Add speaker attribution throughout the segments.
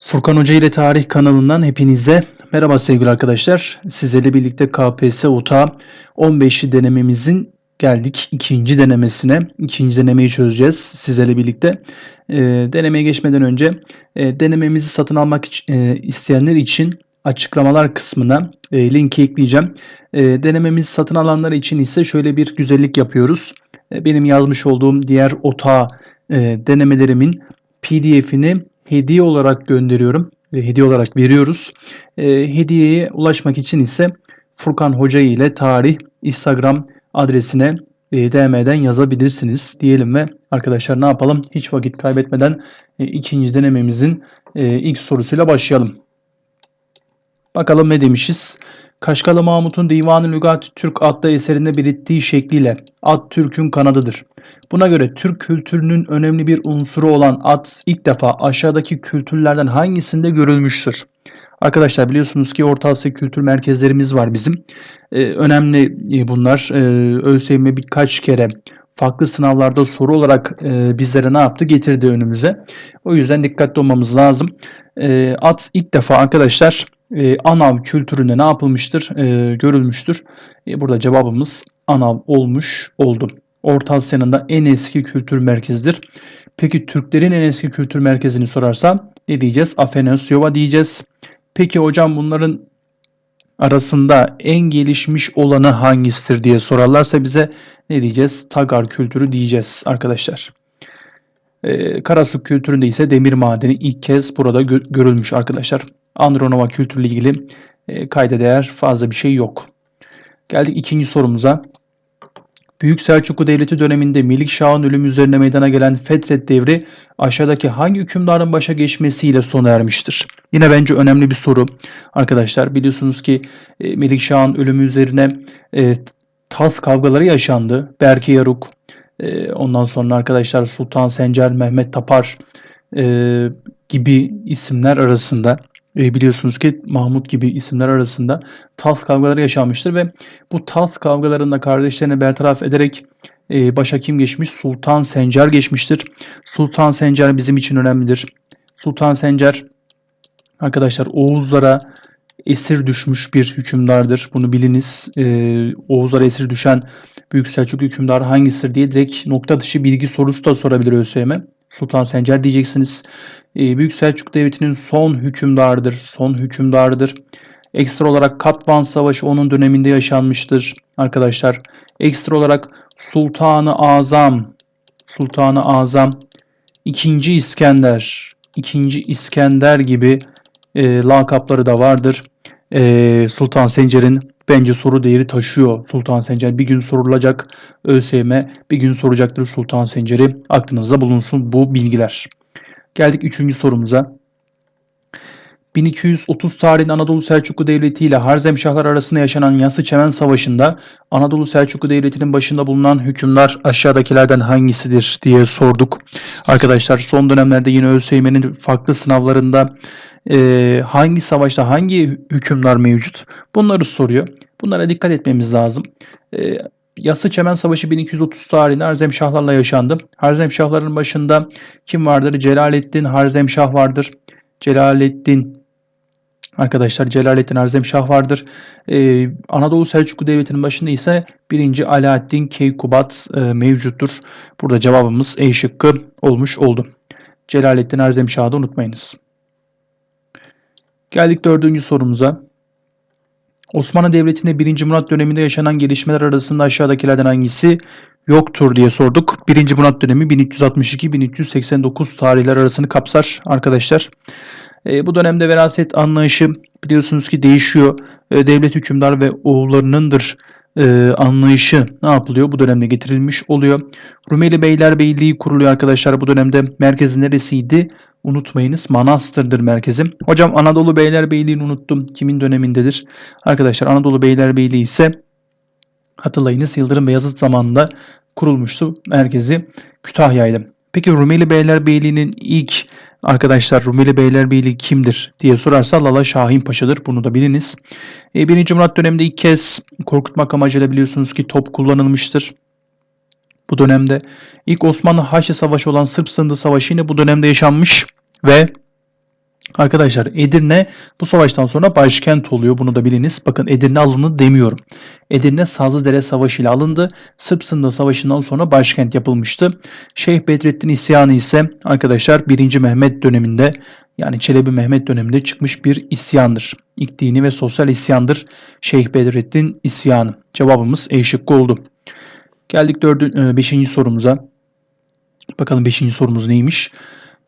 Speaker 1: Furkan Hoca ile Tarih kanalından hepinize merhaba sevgili arkadaşlar. Sizlerle birlikte KPSS OTA 15'li denememizin geldik ikinci denemesine. İkinci denemeyi çözeceğiz sizlerle birlikte. E, denemeye geçmeden önce e, denememizi satın almak e, isteyenler için açıklamalar kısmına e, linki ekleyeceğim. E, denememizi satın alanlar için ise şöyle bir güzellik yapıyoruz. E, benim yazmış olduğum diğer OTA e, denemelerimin PDF'ini hediye olarak gönderiyorum ve hediye olarak veriyoruz. E, hediyeye ulaşmak için ise Furkan Hoca ile tarih Instagram adresine e, DM'den yazabilirsiniz diyelim ve arkadaşlar ne yapalım? Hiç vakit kaybetmeden e, ikinci denememizin e, ilk sorusuyla başlayalım. Bakalım ne demişiz? Kaşgalı Mahmut'un Divan-ı Lügat Türk adlı eserinde belirttiği şekliyle at Türk'ün kanadıdır. Buna göre Türk kültürünün önemli bir unsuru olan at ilk defa aşağıdaki kültürlerden hangisinde görülmüştür? Arkadaşlar biliyorsunuz ki Orta Asya kültür merkezlerimiz var bizim. Ee, önemli e, bunlar. Ee, ÖSYM birkaç kere farklı sınavlarda soru olarak e, bizlere ne yaptı? Getirdi önümüze. O yüzden dikkatli olmamız lazım. E, at ilk defa arkadaşlar e, Anav kültüründe ne yapılmıştır? E, görülmüştür. E, burada cevabımız Anav olmuş oldu. Orta Asya'nın da en eski kültür merkezidir. Peki Türklerin en eski kültür merkezini sorarsam ne diyeceğiz? Afanasyova diyeceğiz. Peki hocam bunların arasında en gelişmiş olanı hangisidir diye sorarlarsa bize ne diyeceğiz? Tagar kültürü diyeceğiz arkadaşlar. Ee, Karasuk kültüründe ise demir madeni ilk kez burada gö görülmüş arkadaşlar. Andronova kültürüyle ilgili e, kayda değer fazla bir şey yok. Geldik ikinci sorumuza. Büyük Selçuklu Devleti döneminde Melikşah'ın ölümü üzerine meydana gelen Fetret devri aşağıdaki hangi hükümdarın başa geçmesiyle sona ermiştir? Yine bence önemli bir soru arkadaşlar. Biliyorsunuz ki e, Melikşah'ın ölümü üzerine e, taht kavgaları yaşandı. Berke Yaruk, e, ondan sonra arkadaşlar Sultan Sencer, Mehmet Tapar e, gibi isimler arasında e, biliyorsunuz ki Mahmut gibi isimler arasında taht kavgaları yaşanmıştır ve bu taht kavgalarında kardeşlerini bertaraf ederek e, başa kim geçmiş? Sultan Sencer geçmiştir. Sultan Sencer bizim için önemlidir. Sultan Sencer arkadaşlar Oğuzlara esir düşmüş bir hükümdardır. Bunu biliniz. E, Oğuzlara esir düşen Büyük Selçuk hükümdarı hangisidir diye direkt nokta dışı bilgi sorusu da sorabilir ÖSYM. Sultan Sencer diyeceksiniz. Ee, Büyük Selçuk Devleti'nin son hükümdarıdır. Son hükümdarıdır. Ekstra olarak Katvan Savaşı onun döneminde yaşanmıştır arkadaşlar. Ekstra olarak Sultanı Azam, Sultanı Azam, İkinci İskender, İkinci İskender gibi e, lakapları da vardır. E, Sultan Sencer'in bence soru değeri taşıyor Sultan Sencer. Bir gün sorulacak ÖSYM, bir gün soracaktır Sultan Sencer'i. Aklınızda bulunsun bu bilgiler. Geldik üçüncü sorumuza. 1230 tarihinde Anadolu Selçuklu Devleti ile Harzemşahlar arasında yaşanan Yası Çemen Savaşı'nda Anadolu Selçuklu Devleti'nin başında bulunan hükümler aşağıdakilerden hangisidir diye sorduk. Arkadaşlar son dönemlerde yine ÖSYM'nin farklı sınavlarında e, hangi savaşta hangi hükümler mevcut bunları soruyor. Bunlara dikkat etmemiz lazım. E, Yası Çemen Savaşı 1230 tarihinde Harzemşahlarla yaşandı. Harzemşahların başında kim vardır? Celaleddin Harzemşah vardır. Celaleddin Arkadaşlar Celaleddin Harzemşah vardır. Ee, Anadolu Selçuklu Devleti'nin başında ise 1. Alaaddin Keykubat e, mevcuttur. Burada cevabımız E şıkkı olmuş oldu. Celaleddin Harzemşah'ı unutmayınız. Geldik dördüncü sorumuza. Osmanlı Devleti'nde 1. Murat döneminde yaşanan gelişmeler arasında aşağıdakilerden hangisi yoktur diye sorduk. 1. Murat dönemi 1362-1389 tarihler arasını kapsar arkadaşlar. E, bu dönemde veraset anlayışı biliyorsunuz ki değişiyor. E, devlet hükümdar ve oğullarınındır e, anlayışı ne yapılıyor? Bu dönemde getirilmiş oluyor. Rumeli Beylerbeyliği kuruluyor arkadaşlar. Bu dönemde merkezi neresiydi? Unutmayınız Manastır'dır merkezim. Hocam Anadolu Beylerbeyliği'ni unuttum. Kimin dönemindedir? Arkadaşlar Anadolu Beylerbeyliği ise hatırlayınız Yıldırım Beyazıt zamanında kurulmuştu. Merkezi Kütahya'ydı. Peki Rumeli Beylerbeyliği'nin ilk arkadaşlar Rumeli Beylerbeyliği kimdir diye sorarsa Lala Şahin Paşa'dır. Bunu da biliniz. E, Birinci Murat döneminde ilk kez korkutmak amacıyla biliyorsunuz ki top kullanılmıştır. Bu dönemde ilk Osmanlı Haçlı Savaşı olan Sırp Sındı Savaşı yine bu dönemde yaşanmış ve Arkadaşlar Edirne bu savaştan sonra başkent oluyor. Bunu da biliniz. Bakın Edirne alındı demiyorum. Edirne Sazlıdere Savaşı ile alındı. Sırp Sınırı Savaşı'ndan sonra başkent yapılmıştı. Şeyh Bedrettin isyanı ise arkadaşlar 1. Mehmet döneminde yani Çelebi Mehmet döneminde çıkmış bir isyandır. İlk dini ve sosyal isyandır. Şeyh Bedrettin isyanı. Cevabımız E şıkkı oldu. Geldik 5. E, sorumuza. Bakalım 5. sorumuz neymiş?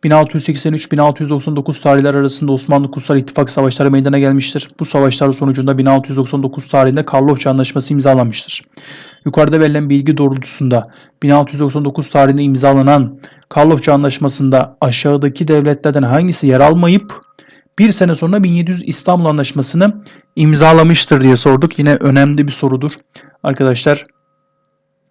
Speaker 1: 1683-1699 tarihler arasında Osmanlı Kutsal İttifak savaşları meydana gelmiştir. Bu savaşlar sonucunda 1699 tarihinde Karlofça Anlaşması imzalanmıştır. Yukarıda verilen bilgi doğrultusunda 1699 tarihinde imzalanan Karlofça Anlaşması'nda aşağıdaki devletlerden hangisi yer almayıp bir sene sonra 1700 İstanbul Anlaşması'nı imzalamıştır diye sorduk. Yine önemli bir sorudur. Arkadaşlar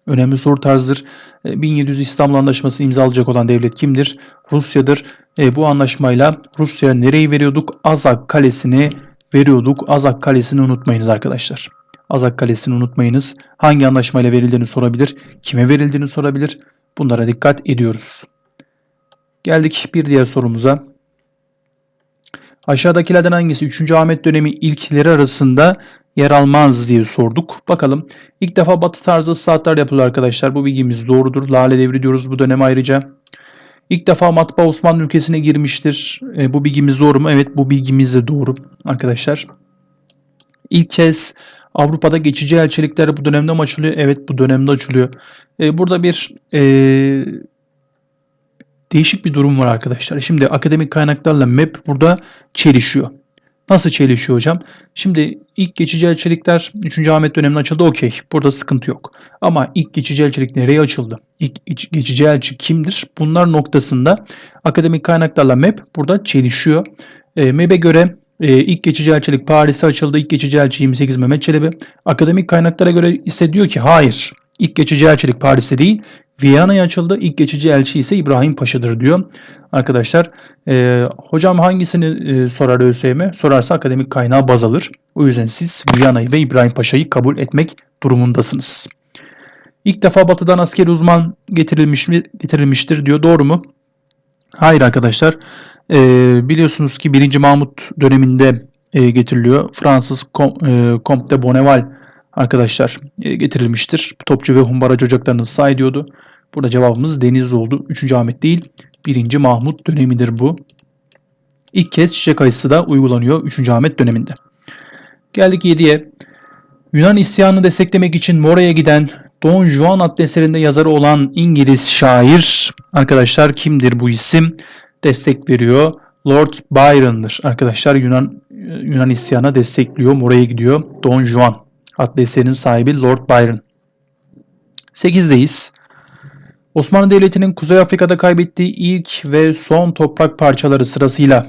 Speaker 1: Önemli soru tarzıdır. 1700 e, İstanbul Anlaşması imzalayacak olan devlet kimdir? Rusya'dır. E, bu anlaşmayla Rusya'ya nereyi veriyorduk? Azak Kalesi'ni veriyorduk. Azak Kalesi'ni unutmayınız arkadaşlar. Azak Kalesi'ni unutmayınız. Hangi anlaşmayla verildiğini sorabilir. Kime verildiğini sorabilir. Bunlara dikkat ediyoruz. Geldik bir diğer sorumuza. Aşağıdakilerden hangisi 3. Ahmet dönemi ilkleri arasında yer almaz diye sorduk. Bakalım. İlk defa batı tarzı saatler yapılıyor arkadaşlar. Bu bilgimiz doğrudur. Lale devri diyoruz bu dönem ayrıca. İlk defa matbaa Osmanlı ülkesine girmiştir. E, bu bilgimiz doğru mu? Evet bu bilgimiz de doğru arkadaşlar. İlk kez Avrupa'da geçici elçilikler bu dönemde mi açılıyor? Evet bu dönemde açılıyor. E, burada bir e, değişik bir durum var arkadaşlar. Şimdi akademik kaynaklarla MEP burada çelişiyor. Nasıl çelişiyor hocam? Şimdi ilk geçici elçilikler 3. Ahmet döneminde açıldı okey. Burada sıkıntı yok. Ama ilk geçici elçilik nereye açıldı? İlk geçici elçi kimdir? Bunlar noktasında akademik kaynaklarla MEP burada çelişiyor. E, MEP'e göre e, ilk geçici elçilik Paris'e açıldı. İlk geçici elçi 28 Mehmet Çelebi. Akademik kaynaklara göre ise diyor ki hayır. İlk geçici elçilik Paris'te değil Viyana'ya açıldı. İlk geçici elçi ise İbrahim Paşa'dır diyor. Arkadaşlar e, hocam hangisini e, sorar ÖSYM? Sorarsa akademik kaynağı baz alır. O yüzden siz Viyana'yı ve İbrahim Paşa'yı kabul etmek durumundasınız. İlk defa batıdan askeri uzman getirilmiş mi, getirilmiştir diyor. Doğru mu? Hayır arkadaşlar. E, biliyorsunuz ki 1. Mahmut döneminde e, getiriliyor. Fransız Kom, e, Comte de Bonneval arkadaşlar e, getirilmiştir. Topçu ve humbaracı ocaklarını say diyordu. Burada cevabımız Deniz oldu. 3. Ahmet değil 1. Mahmut dönemidir bu. İlk kez çiçek ayısı da uygulanıyor 3. Ahmet döneminde. Geldik 7'ye. Yunan isyanını desteklemek için Mora'ya giden Don Juan adlı eserinde yazarı olan İngiliz şair arkadaşlar kimdir bu isim? Destek veriyor. Lord Byron'dır. Arkadaşlar Yunan Yunan isyana destekliyor. Mora'ya gidiyor. Don Juan adlı eserin sahibi Lord Byron. 8'deyiz. Osmanlı Devleti'nin Kuzey Afrika'da kaybettiği ilk ve son toprak parçaları sırasıyla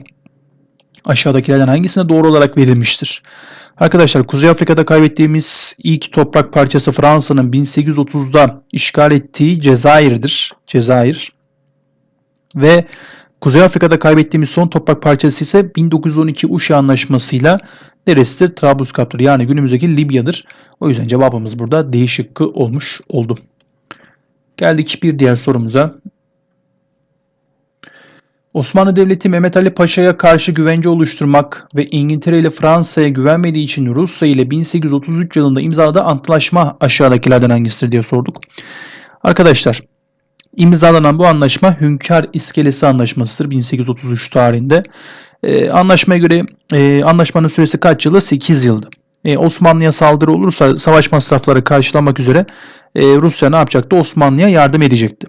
Speaker 1: aşağıdakilerden hangisine doğru olarak verilmiştir? Arkadaşlar Kuzey Afrika'da kaybettiğimiz ilk toprak parçası Fransa'nın 1830'da işgal ettiği Cezayir'dir. Cezayir. Ve Kuzey Afrika'da kaybettiğimiz son toprak parçası ise 1912 Uşa Anlaşması'yla neresidir? Trablusgarp'tır. Yani günümüzdeki Libya'dır. O yüzden cevabımız burada D olmuş oldu. Geldik bir diğer sorumuza. Osmanlı Devleti Mehmet Ali Paşa'ya karşı güvence oluşturmak ve İngiltere ile Fransa'ya güvenmediği için Rusya ile 1833 yılında imzaladığı antlaşma aşağıdakilerden hangisidir diye sorduk. Arkadaşlar imzalanan bu anlaşma Hünkar İskelesi Anlaşması'dır 1833 tarihinde. Ee, anlaşmaya göre e, anlaşmanın süresi kaç yılı? 8 yıldı. E, Osmanlı'ya saldırı olursa savaş masrafları karşılamak üzere e, Rusya ne yapacaktı? Osmanlı'ya yardım edecekti.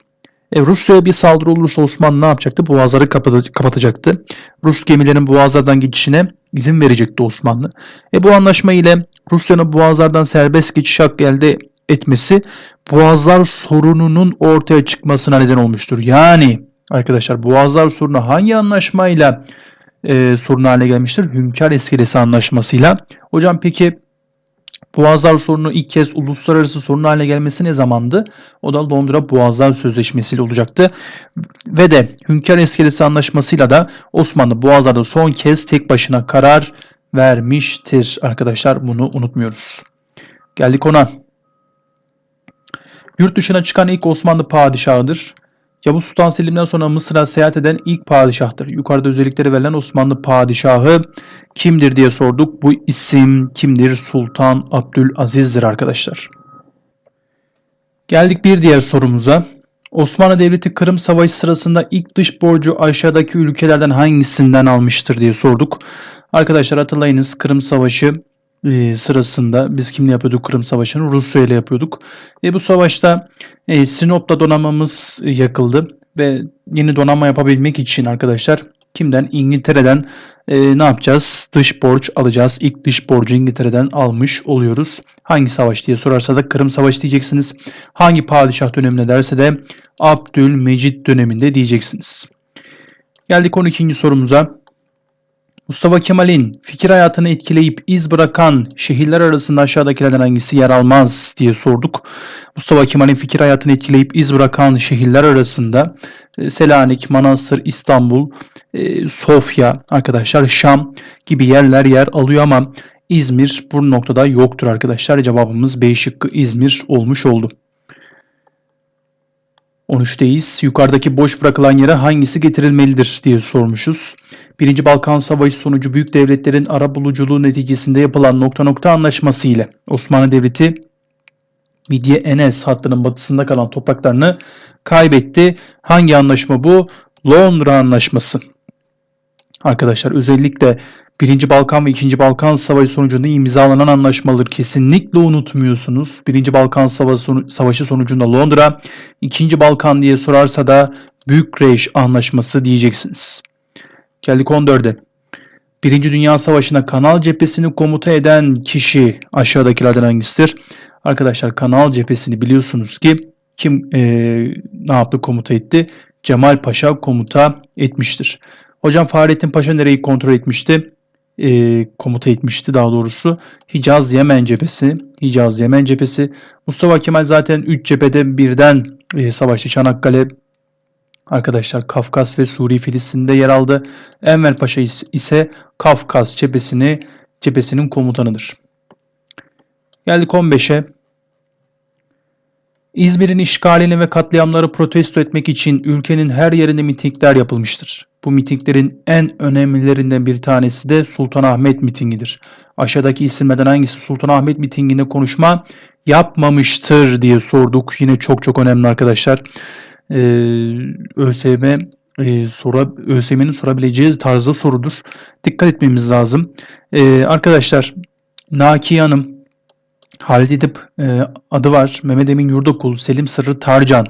Speaker 1: E, Rusya'ya bir saldırı olursa Osmanlı ne yapacaktı? Boğazları kapatacaktı. Rus gemilerin boğazlardan geçişine izin verecekti Osmanlı. E, bu anlaşma ile Rusya'nın boğazlardan serbest geçiş hakkı elde etmesi boğazlar sorununun ortaya çıkmasına neden olmuştur. Yani arkadaşlar boğazlar sorunu hangi anlaşmayla e, sorun haline gelmiştir? Hünkar İskelesi Anlaşması'yla. Hocam peki Boğazlar sorunu ilk kez uluslararası sorun haline gelmesi ne zamandı? O da Londra Boğazlar Sözleşmesi ile olacaktı. Ve de Hünkar İskelesi Anlaşması'yla da Osmanlı Boğazlar'da son kez tek başına karar vermiştir. Arkadaşlar bunu unutmuyoruz. Geldik ona. Yurt dışına çıkan ilk Osmanlı padişahıdır. Yavuz Sultan Selim'den sonra Mısır'a seyahat eden ilk padişahtır. Yukarıda özellikleri verilen Osmanlı padişahı kimdir diye sorduk. Bu isim kimdir? Sultan Abdülaziz'dir arkadaşlar. Geldik bir diğer sorumuza. Osmanlı Devleti Kırım Savaşı sırasında ilk dış borcu aşağıdaki ülkelerden hangisinden almıştır diye sorduk. Arkadaşlar hatırlayınız Kırım Savaşı e, sırasında biz kimle yapıyorduk Kırım Savaşı'nı? Rusya ile yapıyorduk. E, bu savaşta e, Sinop'ta donanmamız yakıldı ve yeni donanma yapabilmek için arkadaşlar kimden? İngiltere'den e, ne yapacağız? Dış borç alacağız. İlk dış borcu İngiltere'den almış oluyoruz. Hangi savaş diye sorarsa da Kırım Savaşı diyeceksiniz. Hangi padişah döneminde derse de Abdülmecit döneminde diyeceksiniz. Geldik 12. sorumuza. Mustafa Kemal'in fikir hayatını etkileyip iz bırakan şehirler arasında aşağıdakilerden hangisi yer almaz diye sorduk. Mustafa Kemal'in fikir hayatını etkileyip iz bırakan şehirler arasında e, Selanik, Manastır, İstanbul, e, Sofya, arkadaşlar Şam gibi yerler yer alıyor ama İzmir bu noktada yoktur arkadaşlar. Cevabımız B şıkkı İzmir olmuş oldu. 13'teyiz. Yukarıdaki boş bırakılan yere hangisi getirilmelidir diye sormuşuz. Birinci Balkan Savaşı sonucu büyük devletlerin ara buluculuğu neticesinde yapılan nokta nokta anlaşması ile Osmanlı Devleti Midye Enes hattının batısında kalan topraklarını kaybetti. Hangi anlaşma bu? Londra Anlaşması. Arkadaşlar özellikle 1. Balkan ve 2. Balkan Savaşı sonucunda imzalanan anlaşmaları kesinlikle unutmuyorsunuz. 1. Balkan Savaşı sonucunda Londra, 2. Balkan diye sorarsa da Bükreş Anlaşması diyeceksiniz. Geldik 14'e. Birinci Dünya Savaşı'nda kanal cephesini komuta eden kişi aşağıdakilerden hangisidir? Arkadaşlar kanal cephesini biliyorsunuz ki kim e, ne yaptı komuta etti? Cemal Paşa komuta etmiştir. Hocam Fahrettin Paşa nereyi kontrol etmişti? E, komuta etmişti daha doğrusu. Hicaz Yemen cephesi. Hicaz Yemen cephesi. Mustafa Kemal zaten 3 cephede birden e, savaştı. Çanakkale, arkadaşlar Kafkas ve Suri Filistin'de yer aldı. Enver Paşa ise Kafkas cephesini cephesinin komutanıdır. Geldik 15'e. İzmir'in işgalini ve katliamları protesto etmek için ülkenin her yerinde mitingler yapılmıştır. Bu mitinglerin en önemlilerinden bir tanesi de Sultanahmet mitingidir. Aşağıdaki isimlerden hangisi Sultanahmet mitinginde konuşma yapmamıştır diye sorduk. Yine çok çok önemli arkadaşlar. Ee, ÖSYM e, sora, ÖSYM'nin sorabileceği tarzda sorudur. Dikkat etmemiz lazım. Ee, arkadaşlar Nakiye Hanım, Halit Edip e, adı var. Mehmet Emin Yurdakul, Selim Sırrı Tarcan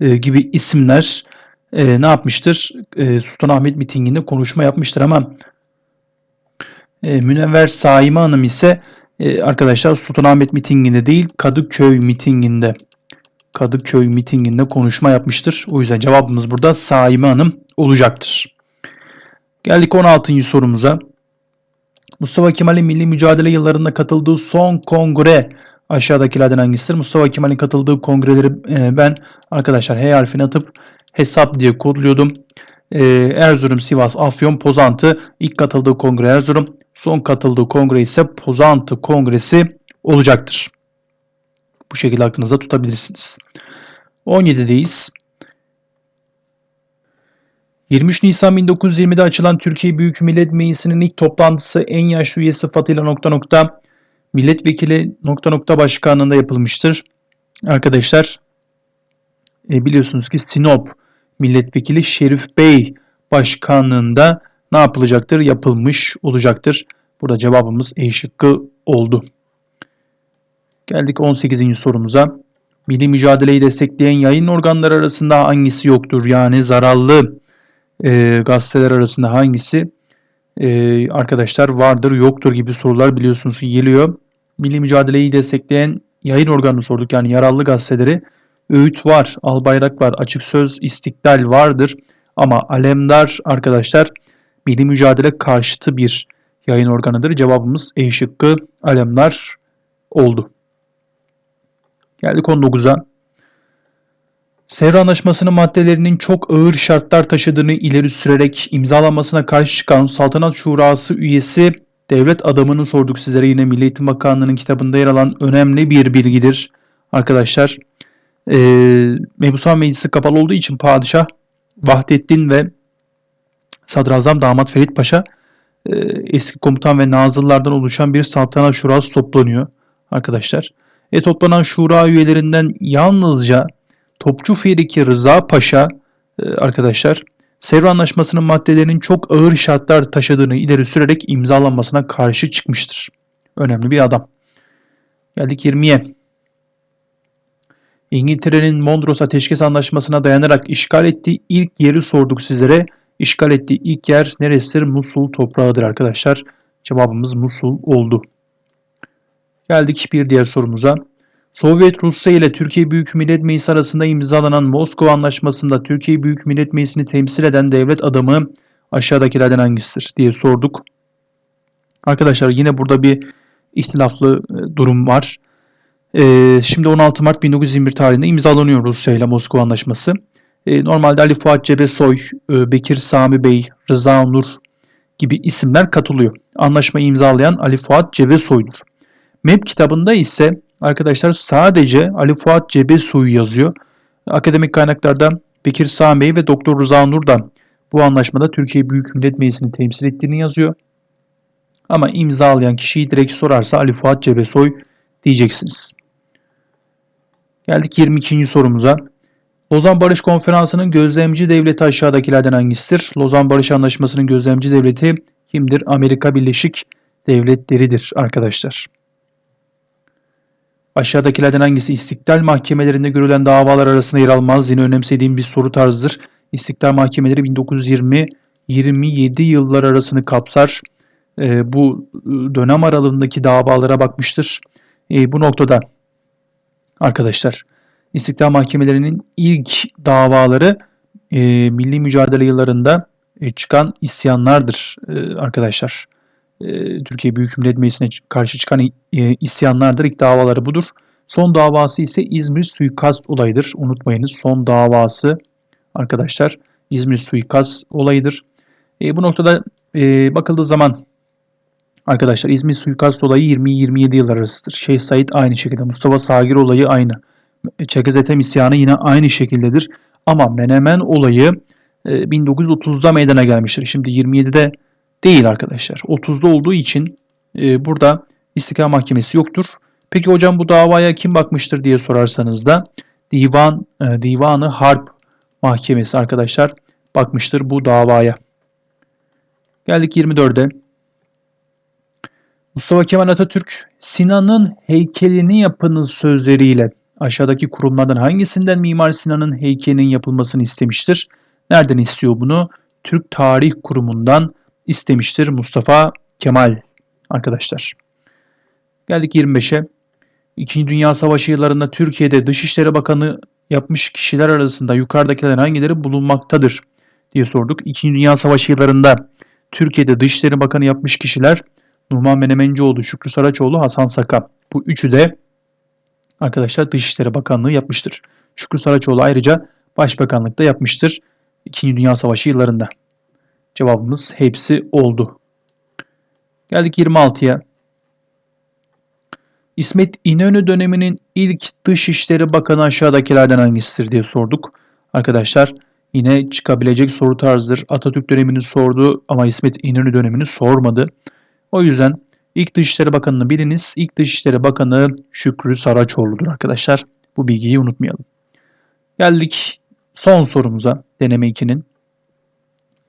Speaker 1: e, gibi isimler e, ne yapmıştır? E, Sultanahmet mitinginde konuşma yapmıştır ama e, Münevver Saime Hanım ise e, arkadaşlar Sultanahmet mitinginde değil Kadıköy mitinginde Kadıköy mitinginde konuşma yapmıştır. O yüzden cevabımız burada Saime Hanım olacaktır. Geldik 16. sorumuza. Mustafa Kemal'in milli mücadele yıllarında katıldığı son kongre aşağıdakilerden hangisidir? Mustafa Kemal'in katıldığı kongreleri e, ben arkadaşlar H harfini atıp hesap diye kodluyordum. E, Erzurum, Sivas, Afyon, Pozantı ilk katıldığı kongre Erzurum, son katıldığı kongre ise Pozantı Kongresi olacaktır. Bu şekilde aklınızda tutabilirsiniz. 17'deyiz. 23 Nisan 1920'de açılan Türkiye Büyük Millet Meclisi'nin ilk toplantısı en yaşlı üye sıfatıyla nokta nokta milletvekili nokta nokta başkanlığında yapılmıştır. Arkadaşlar e, biliyorsunuz ki Sinop milletvekili Şerif Bey başkanlığında ne yapılacaktır? Yapılmış olacaktır. Burada cevabımız E şıkkı oldu. Geldik 18. sorumuza. Milli mücadeleyi destekleyen yayın organları arasında hangisi yoktur? Yani zararlı e, gazeteler arasında hangisi e, arkadaşlar vardır yoktur gibi sorular biliyorsunuz geliyor. Milli mücadeleyi destekleyen yayın organını sorduk. Yani yararlı gazeteleri Öğüt var, Albayrak var, Açık Söz, İstiklal vardır. Ama Alemdar arkadaşlar milli mücadele karşıtı bir yayın organıdır. Cevabımız E şıkkı Alemdar oldu. Geldik 19'a. Sevr Anlaşması'nın maddelerinin çok ağır şartlar taşıdığını ileri sürerek imzalanmasına karşı çıkan Saltanat Şurası üyesi devlet adamını sorduk sizlere yine Milli Eğitim Bakanlığı'nın kitabında yer alan önemli bir bilgidir. Arkadaşlar e, Mebusan Meclisi kapalı olduğu için Padişah Vahdettin ve Sadrazam Damat Ferit Paşa e, eski komutan ve nazıllardan oluşan bir saltanat şurası toplanıyor arkadaşlar. E toplanan şura üyelerinden yalnızca Topçu Firiki Rıza Paşa e, arkadaşlar Sevr Anlaşması'nın maddelerinin çok ağır şartlar taşıdığını ileri sürerek imzalanmasına karşı çıkmıştır. Önemli bir adam. Geldik 20'ye. İngiltere'nin Mondros Ateşkes Anlaşması'na dayanarak işgal ettiği ilk yeri sorduk sizlere. İşgal ettiği ilk yer neresidir? Musul toprağıdır arkadaşlar. Cevabımız Musul oldu. Geldik bir diğer sorumuza. Sovyet Rusya ile Türkiye Büyük Millet Meclisi arasında imzalanan Moskova Anlaşması'nda Türkiye Büyük Millet Meclisi'ni temsil eden devlet adamı aşağıdakilerden hangisidir diye sorduk. Arkadaşlar yine burada bir ihtilaflı e, durum var. Ee, şimdi 16 Mart 1921 tarihinde imzalanıyor Rusya ile Moskova Anlaşması. Ee, normalde Ali Fuat Cebesoy, e, Bekir Sami Bey, Rıza Nur gibi isimler katılıyor. Anlaşmayı imzalayan Ali Fuat Cebesoy'dur. MEP kitabında ise arkadaşlar sadece Ali Fuat Cebesoy yazıyor. Akademik kaynaklarda Bekir Sami Bey ve Doktor Rıza Nur da bu anlaşmada Türkiye Büyük Millet Meclisi'ni temsil ettiğini yazıyor. Ama imzalayan kişiyi direkt sorarsa Ali Fuat Cebesoy diyeceksiniz. Geldik 22. sorumuza. Lozan Barış Konferansı'nın gözlemci devleti aşağıdakilerden hangisidir? Lozan Barış Anlaşması'nın gözlemci devleti kimdir? Amerika Birleşik Devletleri'dir arkadaşlar. Aşağıdakilerden hangisi istiklal mahkemelerinde görülen davalar arasında yer almaz? Yine önemsediğim bir soru tarzıdır. İstiklal mahkemeleri 1920-27 yıllar arasını kapsar. E, bu dönem aralığındaki davalara bakmıştır. E, bu noktada arkadaşlar İstiklal Mahkemelerinin ilk davaları e, milli mücadele yıllarında e, çıkan isyanlardır e, arkadaşlar. E, Türkiye Büyük Millet Meclisi'ne karşı çıkan e, isyanlardır. İlk davaları budur. Son davası ise İzmir suikast olayıdır. Unutmayınız son davası arkadaşlar İzmir suikast olayıdır. E, bu noktada e, bakıldığı zaman arkadaşlar İzmir suikast olayı 20-27 yıllar arasıdır. Şeyh Said aynı şekilde. Mustafa Sagir olayı aynı. Çerkezetem isyanı yine aynı şekildedir. Ama Menemen olayı 1930'da e, meydana gelmiştir. Şimdi 27'de değil arkadaşlar. 30'da olduğu için e, burada İstiklal Mahkemesi yoktur. Peki hocam bu davaya kim bakmıştır diye sorarsanız da Divan e, Divanı Harp Mahkemesi arkadaşlar bakmıştır bu davaya. Geldik 24'e. Mustafa Kemal Atatürk Sinan'ın heykelini yapınız sözleriyle aşağıdaki kurumlardan hangisinden Mimar Sinan'ın heykelinin yapılmasını istemiştir? Nereden istiyor bunu? Türk Tarih Kurumu'ndan istemiştir Mustafa Kemal arkadaşlar. Geldik 25'e. İkinci Dünya Savaşı yıllarında Türkiye'de Dışişleri Bakanı yapmış kişiler arasında yukarıdakilerden hangileri bulunmaktadır diye sorduk. İkinci Dünya Savaşı yıllarında Türkiye'de Dışişleri Bakanı yapmış kişiler Numan Menemencioğlu, Şükrü Saraçoğlu, Hasan Saka. Bu üçü de arkadaşlar Dışişleri Bakanlığı yapmıştır. Şükrü Saraçoğlu ayrıca Başbakanlıkta yapmıştır. İkinci Dünya Savaşı yıllarında. Cevabımız hepsi oldu. Geldik 26'ya. İsmet İnönü döneminin ilk Dışişleri Bakanı aşağıdakilerden hangisidir diye sorduk. Arkadaşlar yine çıkabilecek soru tarzıdır. Atatürk dönemini sordu ama İsmet İnönü dönemini sormadı. O yüzden ilk Dışişleri Bakanı'nı biliniz. İlk Dışişleri Bakanı Şükrü Saraçoğlu'dur arkadaşlar. Bu bilgiyi unutmayalım. Geldik son sorumuza deneme 2'nin.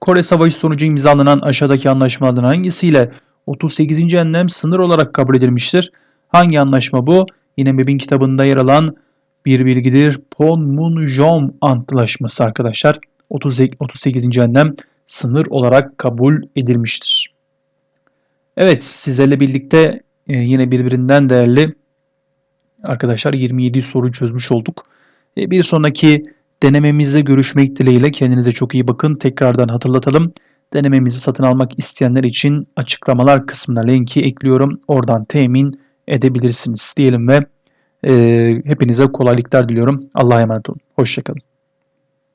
Speaker 1: Kore Savaşı sonucu imzalanan aşağıdaki anlaşmalardan hangisiyle 38. enlem sınır olarak kabul edilmiştir? Hangi anlaşma bu? Yine MEB'in kitabında yer alan bir bilgidir. Panmunjom Antlaşması arkadaşlar. 38. enlem sınır olarak kabul edilmiştir. Evet sizlerle birlikte e, yine birbirinden değerli arkadaşlar 27 soru çözmüş olduk. E, bir sonraki denememizde görüşmek dileğiyle kendinize çok iyi bakın. Tekrardan hatırlatalım. Denememizi satın almak isteyenler için açıklamalar kısmına linki ekliyorum. Oradan temin edebilirsiniz diyelim ve e, hepinize kolaylıklar diliyorum. Allah'a emanet olun. Hoşçakalın.